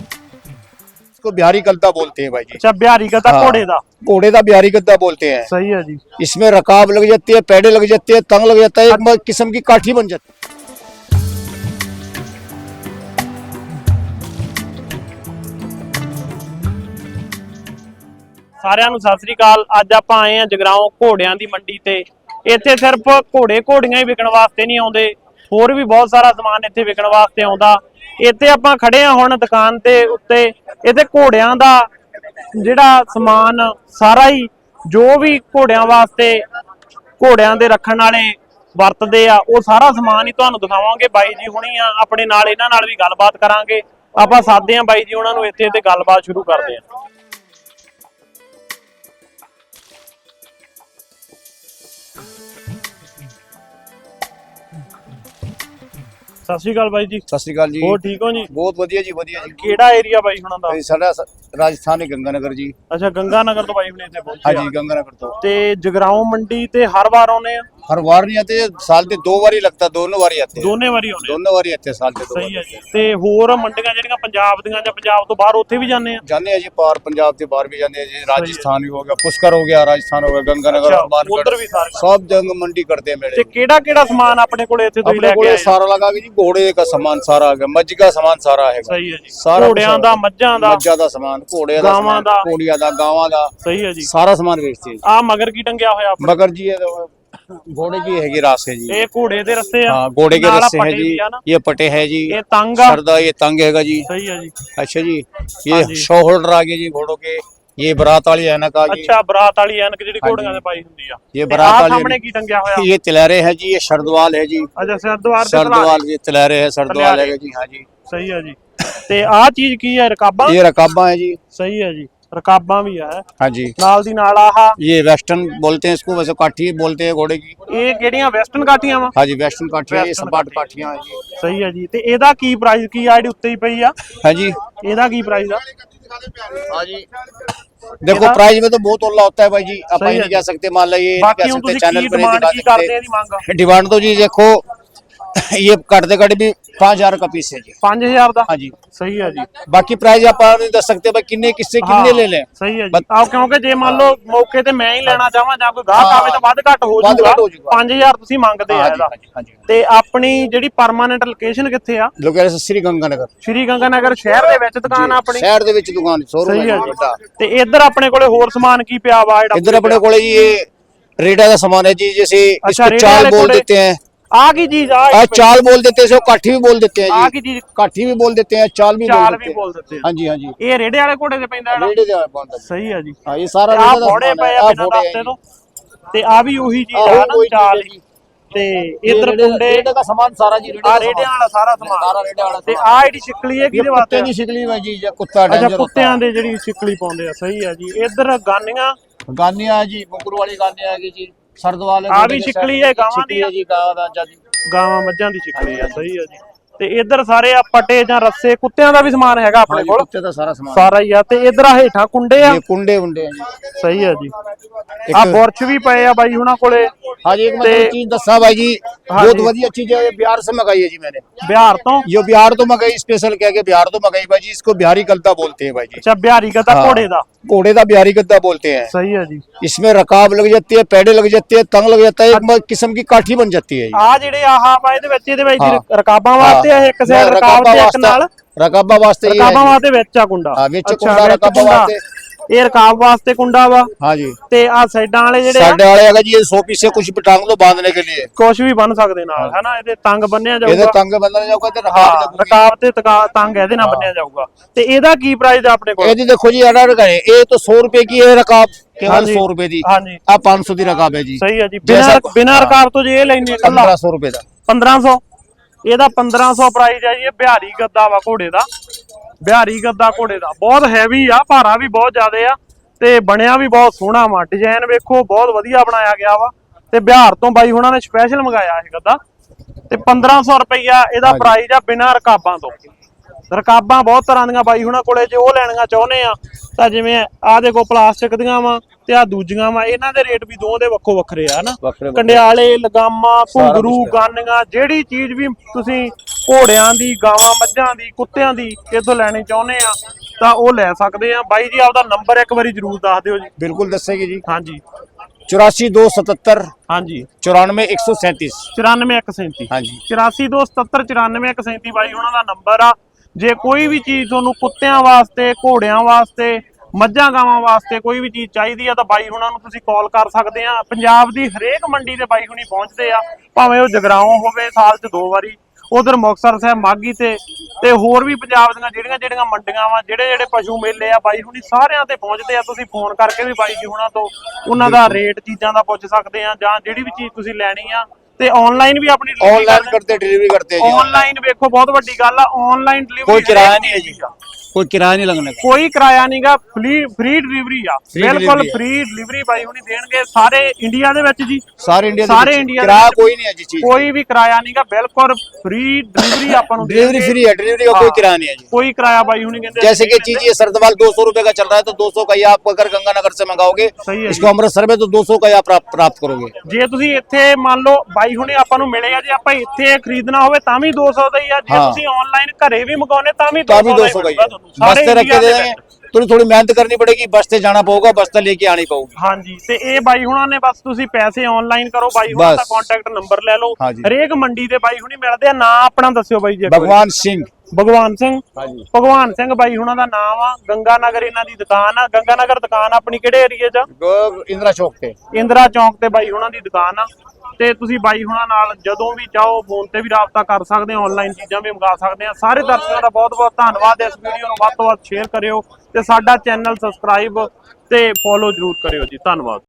इसको बिहारी गद्दा बोलते हैं भाई जी। अच्छा बिहारी गद्दा हाँ। घोड़े का घोड़े का बिहारी गद्दा बोलते हैं। सही है जी। इसमें रकाब लग जाती है पेड़े लग जाते हैं तंग लग जाता है अच्छा। एक किस्म की काठी बन जाती है। ਸਾਰਿਆਂ ਨੂੰ ਸਤਿ ਸ੍ਰੀ ਅਕਾਲ। ਅੱਜ ਆਪਾਂ ਆਏ ਆ ਜਗਰਾਉਂ ਘੋੜਿਆਂ ਦੀ ਮੰਡੀ ਤੇ। ਇੱਥੇ ਸਿਰਫ ਘੋੜੇ ਘੋੜੀਆਂ ਹੀ ਵਿਕਣ ਵਾਸਤੇ ਨਹੀਂ ਆਉਂਦੇ। ਹੋਰ ਵੀ ਬਹੁਤ ਸਾਰਾ ਸਮਾਨ ਇੱਥੇ ਵਿਕਣ ਵਾਸਤੇ ਆਉਂਦਾ। ਇੱਥੇ ਆਪਾਂ ਖੜੇ ਆ ਹੁਣ ਦੁਕਾਨ ਤੇ ਉੱਤੇ। ਇੱਥੇ ਘੋੜਿਆਂ ਦਾ ਜਿਹੜਾ ਸਮਾਨ ਸਾਰਾ ਹੀ ਜੋ ਵੀ ਘੋੜਿਆਂ ਵਾਸਤੇ ਘੋੜਿਆਂ ਦੇ ਰੱਖਣ ਵਾਲੇ ਵਰਤਦੇ ਆ, ਉਹ ਸਾਰਾ ਸਮਾਨ ਹੀ ਤੁਹਾਨੂੰ ਦਿਖਾਵਾਂਗੇ। ਬਾਈ ਜੀ ਹੁਣੀ ਆ, ਆਪਣੇ ਨਾਲ ਇਹਨਾਂ ਨਾਲ ਵੀ ਗੱਲਬਾਤ ਕਰਾਂਗੇ। ਆਪਾਂ ਸਾਦੇ ਆ ਬਾਈ ਜੀ, ਉਹਨਾਂ ਨੂੰ ਇੱਥੇ ਤੇ ਗੱਲਬਾਤ ਸ਼ੁਰੂ ਕਰਦੇ ਆ ਸਤਿ ਸ਼੍ਰੀ ਅਕਾਲ ਬਾਈ ਜੀ। ਸਤਿ ਸ਼੍ਰੀ ਅਕਾਲ ਜੀ। ਹੋਰ ਠੀਕ ਹੋ ਜੀ? ਬਹੁਤ ਵਧੀਆ ਜੀ ਵਧੀਆ ਜੀ। ਕਿਹੜਾ ਏਰੀਆ ਬਾਈ ਹੁਣਾਂ ਦਾ? ਸਾਡਾ ਰਾਜਸਥਾਨ ਦੇ ਗੰਗਾਨਗਰ ਜੀ। ਅੱਛਾ ਗੰਗਾ ਨਗਰ ਤੋਂ ਬਾਈ ਨੇ ਇੱਥੇ ਪਹੁੰਚੇ ਹਾਂਜੀ ਗੰਗਾਨਗਰ ਤੋਂ। ਤੇ ਜਗਰਾਉਂ ਮੰਡੀ ਤੇ ਹਰ ਵਾਰ ਆਉਨੇ ਆ? हर बार नहीं आते साल के दो बार ही लगता दोनों बार ही आते हैं ਦੋਨੇ ਵਾਰੀ ਆਉਨੇ ਆ दोनों बार ही आते हैं साल के दो ਸਹੀ ਹੈ ਜੀ ਤੇ ਹੋਰ ਮੰਡੀਆਂ ਜਿਹੜੀਆਂ ਪੰਜਾਬ ਦੀਆਂ ਜਾਂ ਪੰਜਾਬ ਤੋਂ ਬਾਹਰ ਉੱਥੇ ਵੀ ਜਾਂਦੇ ਆ जाने हैं जी पार पंजाब के बाहर भी जाने हैं जी राजस्थान भी हो गया पुष्कर हो गया राजस्थान हो गया गंगानगर अच्छा, हनुमानगढ़ उधर भी सारे। सब जंग मंडी करते हैं ਤੇ मेरे ਕਿਹੜਾ ਕਿਹੜਾ ਸਮਾਨ ਆਪਣੇ ਕੋਲੇ ਇੱਥੇ ਤੁਸੀਂ अपने ਲੈ को ਕੇ ये ਆਏ ਆ? सारा लगा के जी घोड़े का सामान सारा आ गया मज्ज का सामान सारा है ਸਹੀ ਹੈ ਜੀ ਸਾਰਾ ਘੋੜਿਆਂ ਕੁਛ ਦਾ ਮੱਝਾਂ ਦਾ ਮੱਝਾਂ ਦਾ ਸਮਾਨ ਘੋੜੇ ਦਾ ਗਾਵਾਂ ਸਮਾਨ ਦਾ। ਘੋੜੀਆਂ ਦਾ ਗਾਵਾਂ ਦਾ ਸਹੀ ਹੈ ਜੀ ਸਾਰਾ ਸਮਾਨ ਵੇਚਦੇ ਜੀ ਆ ਮਗਰ ਕੀ ਟੰਗਿਆ ਹੋਇਆ ਆਪਣੇ मगर जी ये तो घोड़े की है रास है जी ਇਹ ਘੋੜੇ ਦੇ ਰਸਤੇ ਆ हाँ घोड़े के ਨਾਲ ਆਹ रस्से है ਪੱਟੇ जी ਵੀ ਆ ਨਾ। ये पटे है जी ਇਹ ਤੰਗ ਆ सरदा ये तंग हैगा जी ਸਹੀ ਹੈ ਜੀ अच्छा जी हाँ ये जी। शो होल्डर आ गए जी घोड़ों के ये बरात वाली ऐनक आ गई ਅੱਛਾ ਬਰਾਤ ਵਾਲੀ ਐਨਕ ਜਿਹੜੀ ਹਾਂਜੀ। ਘੋੜੀਆਂ ਦੇ ਪਾਈ ਹੁੰਦੀ ਆ ਇਹ ਤੇ ਬਰਾਤ ਆਹ ਵਾਲੀ ਸਾਹਮਣੇ ਕੀ ਟੰਗਿਆ ਹੋਇਆ ये तिलहरे है जी ये शरदवाल है जी ਅੱਛਾ ਸਰਦਵਾਰ ਦੇ ਸਲਾਹ शरदवाल ये तिलहरे है शरदवाल तिलहरे। है जी हाँ जी ਸਹੀ ਹੈ ਜੀ ਤੇ ਆਹ ਚੀਜ਼ ਕੀ ਹੈ ਰਕਾਬਾਂ ये रकाबा है जी ਸਹੀ ਹੈ ਜੀ ਰਕਾਬਾਂ ਵੀ ਆ हाँ जी ਨਾਲ ਦੀ ਨਾਲ ਆਹ ये वेस्टर्न बोलते हैं इसको वैसे काठी बोलते हैं घोड़े की ਇਹ ਕਿਹੜੀਆਂ ਵੈਸਟਰਨ ਕਾਠੀਆਂ ਵਾ हाँ जी वेस्टर्न काठियाँ ये Western सपाट काठियाँ। काठियाँ हैं जी ਸਹੀ ਹੈ ਜੀ ਤੇ ਇਹਦਾ ਕੀ ਪ੍ਰਾਈਸ ਕੀ ਆ ਜਿਹੜੀ ਉੱਤੇ ਹੀ ਪਈ ਆ हाँ जी ਇਹਦਾ ਕੀ ਪ੍ਰਾਈਸ ਆ हाँ जी देखो ਇਹਦਾ- प्राइस में तो बहुत ओला होता है भाई जी आप सही नहीं है कह सकते मान लो ये नहीं ਬਾਕੀ कह ਹੁਣ सकते ਤੁਸੀਂ चैनल ਕੀ पर नहीं ਡਿਮਾਂਡ दिखा ਕੀ ਕਰਦੇ ਆ सकते ਇਹਦੀ ਮੰਗ डिमांड तो जी देखो ये कटते कट भी पाँच हजार का पीस है जी 5000 ਦਾ हाँ जी ਸਹੀ ਹੈ ਜੀ बाकी प्राइस आप नहीं दस सकते भाई किन्ने किससे ਹਾਂ, किन्ने ले लें ਸਹੀ ਹੈ ਜੀ बत- ਆਹ ਕਿਉਂਕਿ ਜੇ ਮੰਨ ਲਓ ਮੌਕੇ ਤੇ ਮੈਂ ਹੀ ਲੈਣਾ ਚਾਹਾਂ ਜਾਂ ਕੋਈ ਗਾਹਕ ਹਾਂ। ਆਵੇ ਤਾਂ ਵੱਧ ਘੱਟ ਹੋ ਵੱਧ ਜਾਊਗਾ ਘੱਟ ਹੋ ਜਾਊਗਾ। 5000 ਤੁਸੀਂ ਮੰਗਦੇ ਆ हाँ जी ਇਹਦਾ हाँ जी हाँ जी ਤੇ ਆਪਣੀ ਜਿਹੜੀ ਪਰਮਾਨੈਂਟ ਲੋਕੇਸ਼ਨ ਕਿੱਥੇ ਆ ਲੋਕੇਸ਼ਨ ਸ੍ਰੀ ਗੰਗਾਨਗਰ ਸ਼੍ਰੀ ਗੰਗਾਨਗਰ ਸ਼ਹਿਰ ਦੇ ਵਿੱਚ ਦੁਕਾਨ ਆ ਆਪਣੀ ਸ਼ਹਿਰ ਦੇ ਵਿੱਚ ਦੁਕਾਨ ਸ਼ੋਰੂਮ ਸਹੀ ਹੈ ਹੈ ਜੀ ਜੀ ਵੱਡਾ ਤੇ ਇੱਧਰ ਆਪਣੇ ਕੋਲੇ ਹੋਰ ਸਮਾਨ ਕੀ ਪਿਆ ਵਾ ਜਿਹੜਾ इधर अपने कोले जी ये रेडा का सामान है जी जैसे अच्छा, इसको रेडे चाल वाले बोल कोले। देते हैं ਆ ਕੀ ਚੀਜ਼ ਆ और चाल बोल देते हैं इसको काठी भी बोल देते हैं ਆ जी ਕੀ ਚੀਜ਼ काठी भी बोल देते हैं चाल भी ਚਾਲ बोल ਵੀ देते हैं ਬੋਲ ਦਿੰਦੇ ਆ हाँ जी हाँ जी ਇਹ ਰੇੜੇ ਵਾਲੇ ਘੋੜੇ ਤੇ ਪੈਂਦਾ ਜਿਹੜਾ रेडे दे बोल देते ਸਹੀ ਆ ਜੀ हैं। हाँ ये सारा ਆ रेडे का ਫੋੜੇ सामान ਪਏ है ਆ आ ਬਿਨਾਂ फोड़े ਦਸਤੇ हैं ਤੋਂ ਤੇ ਆ ਵੀ ਉਹੀ ਚੀਜ਼ ਆਹੋ, ਆ ਨਾ ਉਹੀ ਚੀਜ਼ ਚਾਲ ਹੈ ਜੀ। ਤੇ ये ਇੱਧਰ रेडे- ਕੁੰਡੇ रेडे का सामान सारा जी रेडे ਆ का ਰੇੜਿਆਂ सामान। ਵਾਲਾ ਸਾਰਾ सारा ਸਮਾਨ रेडे वाला ਤੇ सामान। ਆ ਜਿਹੜੀ ਸ਼ਿਕਲੀ ਹੈ ये ਕਿਹਦੇ कुत्ते ਵਾਸਤੇ की शिकली है जी ये कुत्ता ਅੱਛਾ डेंजर होता ਕੁੱਤਿਆਂ है ਦੇ ਜਿਹੜੀ ਸ਼ਿਕਲੀ ਪਾਉਂਦੇ ਆ ਸਹੀ ਆ ਜੀ ਇੱਧਰ ਗਾਨੀਆਂ गानिया है जी मुकुर वाली गानिया है जी ਸਰਦਵਾਲ ਆ ਵੀ ਛਿੱਕਲੀ ਹੈ ਗਾਵਾਂ ਦੀ? ਜੀ ਗਾਵਾਂ ਦਾ ਜੱਜ। ਗਾਵਾਂ ਮੱਝਾਂ ਦੀ ਛਿੱਕਲੀ ਆ ਸਹੀ ਆ ਜੀ। ਤੇ ਇੱਧਰ ਸਾਰੇ ਆ ਪਟੇ ਜਾਂ ਰੱਸੇ ਕੁੱਤਿਆਂ ਦਾ ਵੀ ਸਮਾਨ ਹੈਗਾ ਆਪਣੇ ਕੋਲ? ਕੁੱਤੇ ਦਾ ਸਾਰਾ ਸਮਾਨ। ਸਾਰਾ ਹੀ ਆ ਤੇ ਇੱਧਰ ਆ ਹੇਠਾਂ ਕੁੰਡੇ ਆ? ਇਹ ਕੁੰਡੇ ਹੁੰਦੇ ਆ ਸਹੀ ਆ ਜੀ। ਆ ਬੁਰਸ਼ ਵੀ ਪਏ ਆ ਬਾਈ ਹੁਣਾਂ ਕੋਲੇ। ਹਾਂਜੀ ਇੱਕ ਮਤਲਬ ਚੀਜ਼ ਦੱਸਾਂ ਬਾਈ ਜੀ। ਬਹੁਤ ਵਧੀਆ ਚੀਜ਼ ਹੈ ਬਿਹਾਰ ਸੇ ਮੰਗਾਈ ਹੈ ਜੀ ਮੈਨੇ। ਬਿਹਾਰ ਤੋਂ? ਜੋ ਬਿਹਾਰ ਤੋਂ ਮੰਗਾਈ ਸਪੈਸ਼ਲ ਕਹਿ ਕੇ ਬਿਹਾਰ ਤੋਂ ਮੰਗਾਈ ਬਾਈ ਜੀ ਇਸਕੋ ਬਿਹਾਰੀ ਗਲਤਾ ਬੋਲਤੇ ਹੈ ਬਾਈ ਜੀ। ਅੱਛਾ ਬਿਹਾਰੀ ਗਲਤਾ ਘੋੜੇ ਦਾ। घोड़े का बिहारी गद्दा बोलते हैं ਸਹੀ ਆ ਜੀ इसमें रकाब लग जाती है पैडे लग जाते हैं तंग लग जाता है एक म- किस्म की काठी बन जाती है ये। ਆ ਜਿਹੜੇ ਆਹ ਵਾ ਇਹਦੇ ਵਿੱਚ ਇਹਦੇ ਵਿੱਚ ਹਾਂ। ਰਕਾਬਾਂ ਵਾਸਤੇ ਆ ਇੱਕ ਸਾਈਡ हाँ, ਰਕਾਬ ਤੇ ਇੱਕ वास्ते- ਨਾਲ रकाबा वास्ते ये है ਰਕਾਬਾਂ जी। ਵਾਸਤੇ ਵਿੱਚ ਆ ਕੁੰਡਾ हाँ, ਵਿੱਚ ਅੱਛਾ, ਕੁੰਡਾ, ਵਿੱਚ ਰਕਾਬਾਂ ਕੁੰਡਾ। ਵਾਸਤੇ। ਇਹ ਰਕਾਬ ਵਾਸਤੇ ਕੁੰਡਾ ਵਾ हाँ जी ਤੇ ਆ ਸਾਈਡਾਂ ਵਾਲੇ ਜਿਹੜੇ ਆ साढ़े वाले अगर जी ये सौ पीस से कुछ भी टांग लो बांधने के लिए ਕੁਝ ਵੀ ਬਣ ਸਕਦੇ ਨਾਲ ਹੈਨਾ ਇਹਦੇ ਤੰਗ ਬੰਨਿਆ ਇਹਦੇ ਜਾਊਗਾ ਤੰਗ ਬੰਨਣ ਜਾਊਗਾ ਤੇ ਹਾਂ ਰਕਾਬ ਲੱਗੂਗੀ ਰਕਾਬ ਤੇ ਤਕਾ- ਤੰਗ ਇਹਦੇ ਨਾਲ ਹਾਂ। ਬੰਨਿਆ ਜਾਊਗਾ ਤੇ ਇਹਦਾ ਕੀ ਪ੍ਰਾਈਸ ਆ ਆਪਣੇ ਕੋਲ ਇਹਦੀ ਦੇਖੋ ਜੀ ਅਡਰ ਕਰੇ ਇਹ ਤਾਂ 100 ਰੁਪਏ की है रकाब केवल ਹਾਂਜੀ। 100 रुपए ਦੀ ਹਾਂਜੀ ਆ 500 ਦੀ ਰਕਾਬ ਹੈ ਜੀ ਸਹੀ ਹੈ ਜੀ ਜੈਸਾ- ਬਿਨਾਂ ਬਿਨਾਂ ਰਕਾਬ ਤੋਂ ਜੇ ਇਹ ਲੈਣੇ ਕੱਲਾ 1500 ਰੁਪਏ ਦਾ 1500 ਇਹਦਾ 1500 ਪ੍ਰਾਈਸ ਹੈ ਜੀ ਇਹ ਬਿਹਾਰੀ ਗੱਦਾ ਵਾ ਘੋੜੇ ਦਾ ਬਿਹਾਰੀ ਗੱਦਾ ਘੋੜੇ ਦਾ। ਬਹੁਤ ਹੈਵੀ ਆ ਭਾਰਾ ਵੀ ਬਹੁਤ ਜ਼ਿਆਦੇ ਆ ਤੇ ਬਣਿਆ ਵੀ ਬਹੁਤ ਸੋਹਣਾ ਵਾ। ਡਿਜ਼ਾਈਨ ਵੇਖੋ ਬਹੁਤ ਵਧੀਆ ਬਣਾਇਆ ਗਿਆ ਵਾ। ਤੇ ਬਿਹਾਰ ਤੋਂ ਬਾਈ ਹੁਣਾਂ ਨੇ ਸਪੈਸ਼ਲ ਮੰਗਾਇਆ ਇਹ ਗੱਦਾ। ਤੇ 1500 ਰੁਪਈਆ ਇਹਦਾ ਹਾਂਜੀ। ਪ੍ਰਾਈਸ ਆ ਬਿਨਾਂ ਰਕਾਬਾਂ ਤੋਂ। ਰਕਾਬਾਂ ਬਹੁਤ ਤਰ੍ਹਾਂ ਦੀਆਂ ਬਾਈ ਹੁਣਾਂ ਕੋਲੇ ਜੇ ਉਹ ਲੈਣੀਆਂ ਚਾਹੁੰਦੇ ਆ ਤਾਂ ਜਿਵੇਂ ਆਹ ਦੇਖੋ ਪਲਾਸਟਿਕ ਦੀਆਂ ਵਾ ਤੇ ਆ ਦੂਜੀਆਂ ਵਾ ਇਹਨਾਂ ਦੇ ਰੇਟ ਵੀ ਦੋਵਾਂ ਦੇ ਵੱਖੋ ਵੱਖਰੇ ਆ ਵੱਖਰੇ- ਹਨਾ? ਵੱਖਰੇ। ਕੰਡਿਆਲੇ ਲਗਾਮਾਂ ਸਾਰਾ ਗਾਨੀਆਂ ਜਿਹੜੀ ਚੀਜ਼ ਵੀ ਤੁਸੀਂ ਘੋੜਿਆਂ ਦੀ ਗਾਵਾਂ ਮੱਝਾਂ ਦੀ ਕੁੱਤਿਆਂ ਦੀ ਇੱਥੋਂ ਲੈਣੀ ਚਾਹੁੰਦੇ ਆ ਤਾਂ ਉਹ ਲੈ ਸਕਦੇ ਆ। ਬਾਈ ਜੀ ਆਪਦਾ ਨੰਬਰ ਇੱਕ ਵਾਰੀ ਜਰੂਰ ਦੱਸ ਦਿਓ ਜੀ। ਬਿਲਕੁਲ ਦੱਸੇਗੀ ਜੀ। ਹਾਂਜੀ। 84277 ਹਾਂਜੀ। 94137 94137 ਹਾਂਜੀ। 8427794137 ਬਾਈ ਉਹਨਾਂ ਦਾ ਨੰਬਰ ਆ। ਜੇ ਕੋਈ ਵੀ ਚੀਜ਼ ਤੁਹਾਨੂੰ ਕੁੱਤਿਆਂ ਵਾਸਤੇ ਘੋੜਿਆਂ ਵਾਸਤੇ ਮੱਝਾਂ ਗਾਵਾਂ ਵਾਸਤੇ ਕੋਈ ਵੀ ਚੀਜ਼ ਚਾਹੀਦੀ ਆ ਤਾਂ ਬਾਈ ਹੁਣਾਂ ਨੂੰ ਤੁਸੀਂ ਕਾਲ ਕਰ ਸਕਦੇ ਆ। ਪੰਜਾਬ ਦੀ ਹਰੇਕ ਮੰਡੀ ਦੇ ਬਾਈ ਹੁਣੀ ਪਹੁੰਚਦੇ ਆ। ਭਾਵੇਂ ਉਹ ਜਗਰਾਉਂ ਹੋਵੇ ਸਾਲ 'ਚ ਦੋ ਵਾਰੀ। ਉਧਰ ਮੁਕਸਰ ਸਾਹਿਬ ਮਾਗੀ ਤੇ ਤੇ ਹੋਰ ਵੀ ਪੰਜਾਬ ਦੀਆਂ ਜਿਹੜੀਆਂ ਜਿਹੜੀਆਂ ਮੰਡੀਆਂ ਵਾ ਜਿਹੜੇ ਜਿਹੜੇ ਪਸ਼ੂ ਮੇਲੇ ਆ ਬਾਈ ਹੁਣੀ ਸਾਰਿਆਂ ਤੇ ਪਹੁੰਚਦੇ ਆ। ਤੁਸੀਂ ਫੋਨ ਕਰਕੇ ਵੀ ਬਾਈ ਜੀ ਹੁਣਾਂ ਤੋਂ ਉਹਨਾਂ ਦਾ ਰੇਟ ਚੀਜ਼ਾਂ ਦਾ ਪੁੱਛ ਸਕਦੇ ਆ ਜਾਂ ਜਿਹੜੀ ਵੀ ਚੀਜ਼ ਤੁਸੀਂ ਲੈਣੀ ਆ। ਤੇ ਆਨਲਾਈਨ ਵੀ ਆਪਣੀ ਆਨਲਾਈਨ ਕਰਦੇ ਡਿਲੀਵਰੀ ਕਰਦੇ ਜੀ। ਆਨਲਾਈਨ ਵੇਖੋ ਬਹੁਤ ਵੱਡੀ ਗੱਲ ਆ। ਆਨਲਾਈਨ ਡਿਲੀਵਰੀ ਕੋਈ ਕਿਰਾਇਆ ਨਹੀਂ ਹੈ ਜੀ। कोई किराया नहीं लगने का ਕੋਈ ਕਿਰਾਇਆ ਨਹੀਂਗਾ ਫ੍ਰੀ ਫ੍ਰੀ ਡਿਲੀਵਰੀ ਆ Free ਬਿਲਕੁਲ delivery ਆ। ਫ੍ਰੀ ਡਿਲੀਵਰੀ ਬਾਈ ਹੁਣੀ ਦੇਣਗੇ ਸਾਰੇ ਇੰਡੀਆ ਦੇ ਵਿੱਚ ਜੀ सारे इंडिया सारे इंडिया किराया में- कोई नहीं है जी चीज ਕੋਈ ਵੀ ਕਿਰਾਇਆ ਨਹੀਂਗਾ ਬਿਲਕੁਲ ਫ੍ਰੀ ਡਿਲੀਵਰੀ ਆਪਾਂ ਨੂੰ डिलीवरी ਦੇਣਗੇ। फ्री है डिलीवरी का हाँ। कोई किराया नहीं है जी ਕੋਈ ਕਿਰਾਇਆ ਬਾਈ ਹੁਣੀ ਕਹਿੰਦੇ जैसे कि चीज ये सरदवाल दो सौ रुपए का चल रहा है तो दो सौ का ही आप अगर गंगानगर से मंगाओगे सही है इसको अमृतसर में तो दो सौ का ही आप प्राप्त प्राप्त करोगे ਜੇ ਤੁਸੀਂ ਇੱਥੇ ਮੰਨ ਲਓ ਬਾਈ ਹੁਣੇ ਆਪਾਂ ਨੂੰ ਮਿਲੇ ਆ ਜੇ ਆਪਾਂ ਇੱਥੇ ਖਰੀਦਣਾ ਹੋਵੇ ਤਾਂ ਵੀ 200 ਦਾ ਹੀ ਆ ਜੇ ਹਾਂ। ਤੁਸੀਂ ਆਨਲਾਈਨ ਘਰੇ ਵੀ ਮੰਗਾਉਨੇ ਤਾਂ ਵੀ तो 200 अभी ਦਾ दो ਹੀ सौ का ही ਮਿਲੂਗਾ है ਤੁਹਾਨੂੰ ਰੱਖ ਕੇ ਦੇ ਦਾਂਗੇ ਤੁਹਾਨੂੰ ਥੋੜੀ ਮਿਹਨਤ ਕਰਨੀ ਪੜੇਗੀ ਬਸ ਜਾਣਾ ਪਊਗਾ ਬਸ ਲੈ ਕੇ ਆਣੀ ਪਊਗੀ। ਹਾਂਜੀ ਤੇ ਇਹ ਬਾਈ ਹੁਣਾਂ ਨੇ ਬਸ ਤੁਸੀਂ ਪੈਸੇ ਆਨਲਾਈਨ ਕਰੋ ਬਾਈ ਹੁਣਾਂ ਦਾ ਕੰਟੈਕਟ ਨੰਬਰ ਲੈ ਲਓ। ਹਰੇਕ ਮੰਡੀ ਦੇ ਬਾਈ ਹੁਣੀ ਮਿਲਦੇ ਆ ਨਾਂ ਆਪਣਾ ਦੱਸਿਓ ਬਾਈ ਜੇ ਭਗਵਾਨ ਸਿੰਘ। ਭਗਵਾਨ ਸਿੰਘ? ਭਗਵਾਨ ਸਿੰਘ ਬਾਈ ਹੁਣਾਂ ਦਾ ਨਾਮ ਆ। ਗੰਗਾ ਨਗਰ ਇਹਨਾਂ ਦੀ ਦੁਕਾਨ ਆ। ਗੰਗਾ ਨਗਰ ਦੁਕਾਨ ਆਪਣੀ ਕਿਹੜੇ ਏਰੀਆ 'ਚ ਇੰਦਰਾ ਚੌਕ ਤੇ। ਇੰਦਰਾ ਚੌਕ ਤੇ ਬਾਈ ਹੁਣਾਂ ਦੀ ਦੁਕਾਨ ਆ। ਤੇ ਤੁਸੀਂ ਬਾਈ ਹੁਣਾਂ ਨਾਲ ਜਦੋਂ ਵੀ ਚਾਹੋ ਫੋਨ ਤੇ ਵੀ ਰਾਬਤਾ ਕਰ ਸਕਦੇ ਹੋ ਆਨਲਾਈਨ ਚੀਜ਼ਾਂ ਵੀ ਮੰਗਾ ਸਕਦੇ ਆ ਸਾਰੇ ਦਰਸ਼ਕਾਂ ਦਾ ਬਹੁਤ ਬਹੁਤ ਧੰਨਵਾਦ। ਇਸ ਵੀਡੀਓ ਨੂੰ ਵੱਧ ਤੋਂ ਵੱਧ ਸ਼ੇਅਰ ਕਰਿਓ ਤੇ ਸਾਡਾ ਚੈਨਲ ਸਬਸਕ੍ਰਾਈਬ ਤੇ ਫੋਲੋ ਜਰੂਰ ਕਰਿਓ ਜੀ। ਧੰਨਵਾਦ।